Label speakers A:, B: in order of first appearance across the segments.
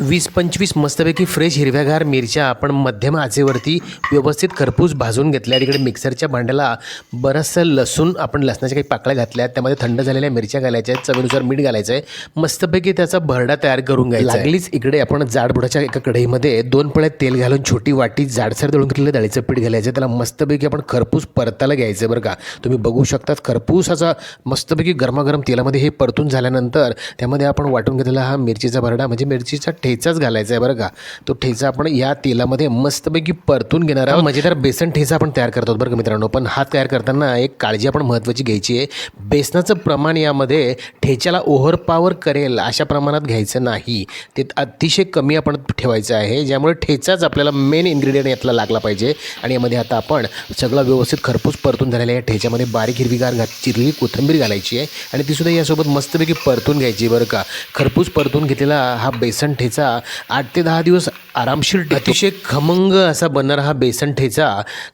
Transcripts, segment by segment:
A: वीस पंचवीस मस्तपैकी फ्रेश हिरव्यागार मिरच्या आपण मध्यम आचेवरती व्यवस्थित खरपूस भाजून घेतल्या. तिकडे मिक्सरच्या भांड्याला बरंचसं लसूण आपण लसणाच्या काही पाकळ्या घातल्या. त्यामध्ये थंड झालेल्या मिरच्या घालायच्या. आहेत चवीनुसार मीठ घालायचं आहे मस्तपैकी त्याचा भरडा तयार करून घ्यायचा लागलीच इकडे आपण जाडबुडाच्या एका कढईमध्ये दोन पळ्या तेल घालून छोटी वाटी जाडसर दळून घेतलेलं डाळीचं पीठ घालायचं त्याला मस्तपैकी आपण खरपूस परतायला घ्यायचं बरं का. तुम्ही बघू शकतात खरपूस असा मस्तपैकी गरमागरम तेलामध्ये हे परतून झाल्यानंतर त्यामध्ये आपण वाटून घेतलेला हा मिरचीचा भरडा म्हणजे मिरचीचा ठेचाच घालायचा आहे बरं का? तो ठेचा आपण या तेलामध्ये मस्तपैकी परतून घेणार आहोत. म्हणजे मजेदार बेसन ठेचा आपण तयार करतो बरं का मित्रांनो. पण हा तयार करताना एक काळजी आपण महत्त्वाची घ्यायची आहे. बेसनाचं प्रमाण यामध्ये ठेच्याला ओव्हर पॉवर करेल अशा प्रमाणात घ्यायचं नाही. ते अतिशय कमी आपण ठेवायचं आहे. ज्यामुळे ठेचाच आपल्याला मेन इन्ग्रेडियंट यातला लागला पाहिजे. आणि यामध्ये आता आपण सगळं व्यवस्थित खरपूस परतून झालेल्या या ठेच्यामध्ये बारीक हिरवीगार घात चिरली कोथिंबीर घालायची आहे. आणि तीसुद्धा यासोबत मस्तपैकी परतून घ्यायची बरं का. खरपूस परतून घेतलेला हा बेसन ठेचा आठ ते दहा दिवस आरामशीर. अतिशय खमंग असा बनणारा हा बेसन ठेचा.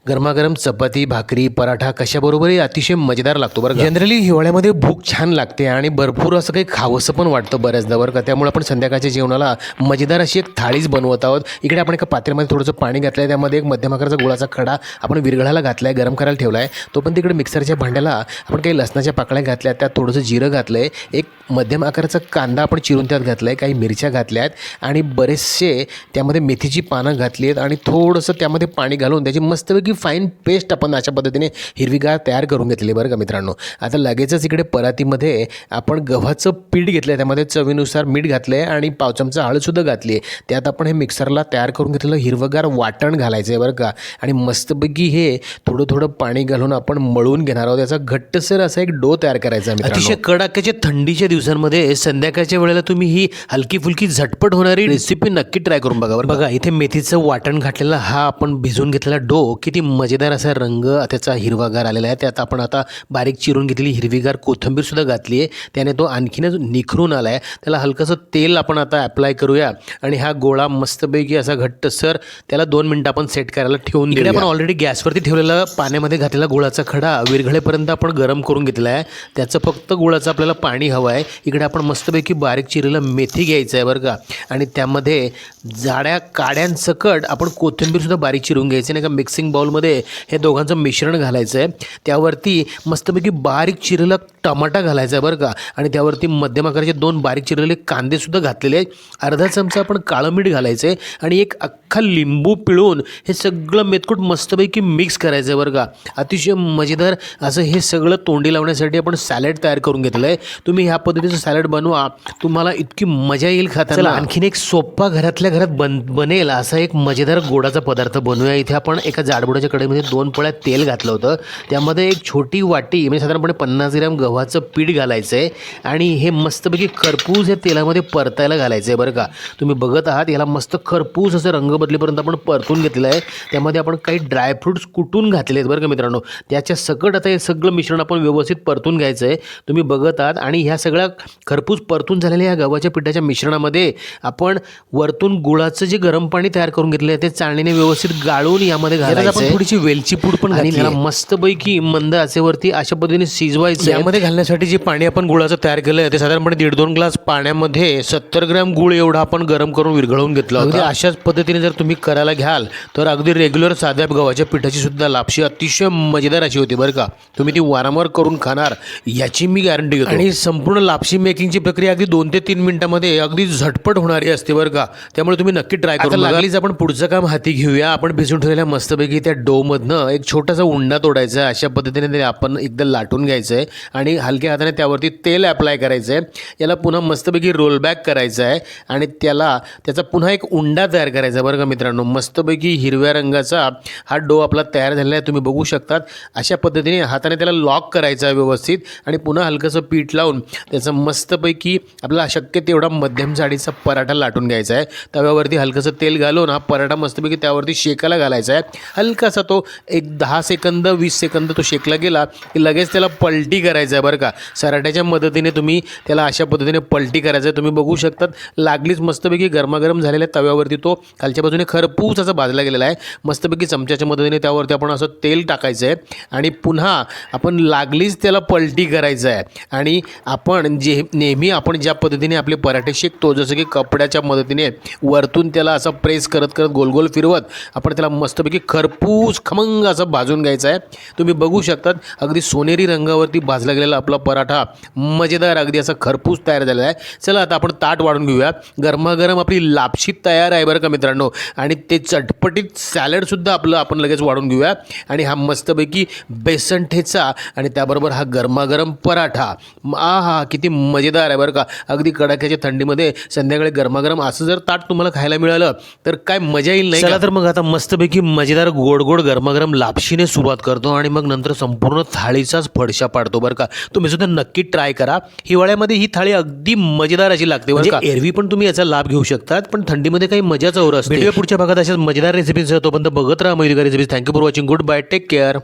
A: गरमागरम चपाती भाकरी पराठा कशाबरोबरही अतिशय मजेदार लागतो बरं जनरली हिवाळ्यामध्ये भूक छान लागते आणि भरपूर असं काही खावंसं पण वाटतं बऱ्याचदा बरं का? त्यामुळे आपण संध्याकाळच्या जेवणाला मजेदार अशी एक थाळीच बनवत आहोत. इकडे आपण एका पात्र्यामध्ये थोडंसं पाणी घातलं आहे त्यामध्ये एक मध्यम आकाराचा गुळाचा खडा आपण विरघळायला घातला आहे गरम करायला ठेवला आहे तो पण तिकडे मिक्सरच्या भांड्याला आपण काही लसणाच्या पाकळ्या घातल्या त्यात थोडंसं जिरं घातलं आहे एक मध्यम आकाराचा कांदा आपण चिरून त्यात घातला आहे काही मिरच्या घातल्या आहेत आणि बरेचसे त्यामध्ये मेथीची पानं घातली आहेत आणि थोडंसं त्यामध्ये पाणी घालून त्याची मस्तपैकी फाईन पेस्ट आपण अशा पद्धतीने हिरवीगार तयार करून घेतलेली बरं का मित्रांनो. आता लगेचच इकडे परातीमध्ये आपण गव्हाचं पीठ घेतलं आहे त्यामध्ये चवीनुसार मीठ घातलं आहे आणि पाव चमचा हळदसुद्धा घातली आहे. त्यात आपण हे मिक्सरला तयार करून घेतलेलं हिरवगार वाटण घालायचं आहे बरं का. आणि मस्तपैकी हे थोडं थोडं पाणी घालून आपण मळून घेणार आहोत. त्याचा घट्टसर असा एक डो तयार करायचा आहे अतिशय कडाक्याच्या थंडीच्या दिवसांमध्ये संध्याकाळच्या वेळेला तुम्ही ही हलकी फुलकी झटपट होणारी रेसिपी नक्की ट्राय करून बघा बरं बघा इथे मेथीचं वाटण घातलेला हा आपण भिजवून घेतलेला डो किती मजेदार असा रंग त्याचा हिरवागार आलेला आहे. त्यात आपण आता बारीक चिरून घेतलेली हिरवीगार कोथिंबीर सुद्धा घातली आहे. त्याने तो आणखीनच निखरून आला आहे त्याला हलकंसं तेल आपण आता अप्लाय करूया. आणि हा गोळा मस्तपैकी असा घट्टसर त्याला दोन मिनटं आपण सेट करायला ठेवून इकडे आपण ऑलरेडी गॅसवरती ठेवलेला पाण्यामध्ये घातलेला गुळाचा खडा विरघळेपर्यंत आपण गरम करून घेतला आहे. त्याचं फक्त गुळाचं आपल्याला पाणी हवं आहे. इकडे आपण मस्तपैकी बारीक चिरलेलं मेथी घ्यायचं आहे बरं का. आणि त्यामध्ये जाड्या काड्यांसकट आपण कोथिंबीरसुद्धा बारीक चिरून घ्यायची नाही का? मिक्सिंग बाउलमध्ये हे दोघांचं मिश्रण घालायचं आहे त्यावरती मस्तपैकी बारीक चिरलेला टमाटा घालायचा आहे बरं का? आणि त्यावरती मध्यम आकाराचे दोन बारीक चिरलेले कांदेसुद्धा घातलेले आहेत. अर्धा चमचा आपण काळं मीठ घालायचं आहे आणि एक अख्खा लिंबू पिळून हे सगळं मेतकूट मस्तपैकी मिक्स करायचं आहे बरं का? अतिशय मजेदार असं हे सगळं तोंडी लावण्यासाठी आपण सॅलड तयार करून घेतलं आहे तुम्ही ह्या पद्धतीचं सॅलड बनवा. तुम्हाला इतकी मजा येईल खाताना. आणखीन एक सोप्पा घरातल्या घरात बन बनेल असा एक मजेदार गोडाचा पदार्थ बनवूया. इथे आपण एका जाडबुडाच्या कडेमध्ये दोन पोळ्या तेल घातलं होतं. त्यामध्ये एक छोटी वाटी म्हणजे साधारणपणे पन्नास ग्रॅम गव्हाचं पीठ घालायचं आहे आणि हे मस्तपैकी खरपूस हे तेलामध्ये परतायला घालायचं आहे बरं का. तुम्ही बघत आहात याला मस्त खरपूस असं रंग बदलेपर्यंत आपण परतून घेतलेलं आहे. त्यामध्ये आपण काही ड्रायफ्रूट्स कुटून घातले आहेत बरं का मित्रांनो. त्याच्या सकट आता हे सगळं मिश्रण आपण व्यवस्थित परतून घ्यायचं आहे तुम्ही बघत आहात आणि ह्या सगळ्या खरपूस परतून झालेल्या या गव्हाच्या पिठाच्या मिश्रणामध्ये आपण वरतून गुळाचं जे गरम पाणी तयार करून घेतलं आहे ते चाळणीने व्यवस्थित गाळून यामध्ये घालायचं आपण थोडीशी वेलची पूड पण आणि त्याला मस्तपैकी मंद आचेवरती अशा पद्धतीने शिजवायचं यामध्ये घालण्यासाठी जे पाणी आपण गुळाचं तयार केलं आहे ते साधारणपणे दीड दोन ग्लास पाण्यामध्ये सत्तर ग्रॅम गुळ एवढा आपण गरम करून विरघळवून घेतला होता. अशाच पद्धतीने जर तुम्ही करायला घ्याल तर अगदी रेग्युलर साध्या गव्हाच्या पिठाची सुद्धा लापशी अतिशय मजेदार अशी होती बरं का. तुम्ही ती वारंवार करून खाणार याची मी गॅरंटी घेतो आणि संपूर्ण लापशी मेकिंगची प्रक्रिया अगदी दोन ते तीन मिनिटामध्ये अगदी झटपट होणारी असते बरं का. त्यामुळे तुम्ही नक्की ट्राय करून लागलीच आपण पुढचं काम हाती घेऊया. आपण भिजून ठेवलेल्या मस्तपैकी त्या डोमधनं एक छोटासा उंडा तोडायचा आहे. अशा पद्धतीने ते आपण एकदा लाटून घ्यायचं आहे आणि हलक्या हाताने त्यावरती तेल अप्लाय करायचं आहे याला पुन्हा मस्तपैकी रोल बॅक करायचं आहे आणि त्याला त्याचा पुन्हा एक उंडा तयार करायचा आहे बरं का मित्रांनो. मस्तपैकी हिरव्या रंगाचा हा डो आपला तयार झालेला आहे. तुम्ही बघू शकतात. अशा पद्धतीने हाताने त्याला लॉक करायचा आहे व्यवस्थित आणि पुन्हा हलकंसं पीठ लावून त्याचं मस्तपैकी आपल्याला शक्य तेवढा मध्यम जाडीचा पराठा लाटून घ्यायचा आहे. तव्यावरती हलकंसं तेल घालून हा पराठा मस्तपैकी त्यावरती शेकायला घालायचा आहे. हलकासा तो एक दहा सेकंद वीस सेकंद तो शेकला गेला की लगेच त्याला पलटी करायचं आहे बरं का. सराट्याच्या मदतीने तुम्ही त्याला अशा पद्धतीने पलटी करायचं आहे. तुम्ही बघू शकतात लागलीच मस्तपैकी गरमागरम झालेल्या तव्यावरती तो खालच्या बाजूने खरपूस असा भाजला गेलेला आहे. मस्तपैकी चमच्याच्या मदतीने त्यावरती आपण असं तेल टाकायचं आहे. आणि पुन्हा आपण लागलीच त्याला पलटी करायचं आहे. आणि आपण जे नेहमी आपण ज्या पद्धतीने आपले पराठे शेकतो जसं की कप कपड्याच्या मदतीने वरतून त्याला असं प्रेस करत करत गोलगोल फिरवत आपण त्याला मस्तपैकी खरपूस खमंग असं भाजून घ्यायचं आहे. तुम्ही बघू शकतात अगदी सोनेरी रंगावरती भाजला गेलेला आपला पराठा मजेदार अगदी असा खरपूस तयार झालेला आहे. चला आता आपण ताट वाढून घेऊया. गरमागरम आपली लापशी तयार आहे बरं का मित्रांनो. आणि ते चटपटीत सॅलडसुद्धा आपलं आपण लगेच वाढून घेऊया. आणि हा मस्तपैकी बेसन ठेचा आणि त्याबरोबर हा गरमागरम पराठा. आ हा किती मजेदार आहे बरं का. अगदी कडाक्याच्या थंडीमध्ये संध्याकाळी गरमागरम असं जर ताट तुम्हाला खायला मिळालं तर काय मजा येईल नाही चला तर मग आता मस्तपैकी मजेदार गोड गोड गरमागरम लापशीने सुरुवात करतो आणि मग नंतर संपूर्ण थाळीचाच फडशा पाडतो बरं का. तुम्ही सुद्धा नक्की ट्राय करा. हिवाळ्यामध्ये ही थाळी अगदी मजेदार अशी लागते बरं का. एरवी पण तुम्ही याचा लाभ घेऊ शकतात पण थंडीमध्ये काही मजाच और असते. पुढच्या भागात अशाच मजेदार रेसिपीज तोपर्यंत बघत राहा Mayurika recipes thank you for watching good bye take care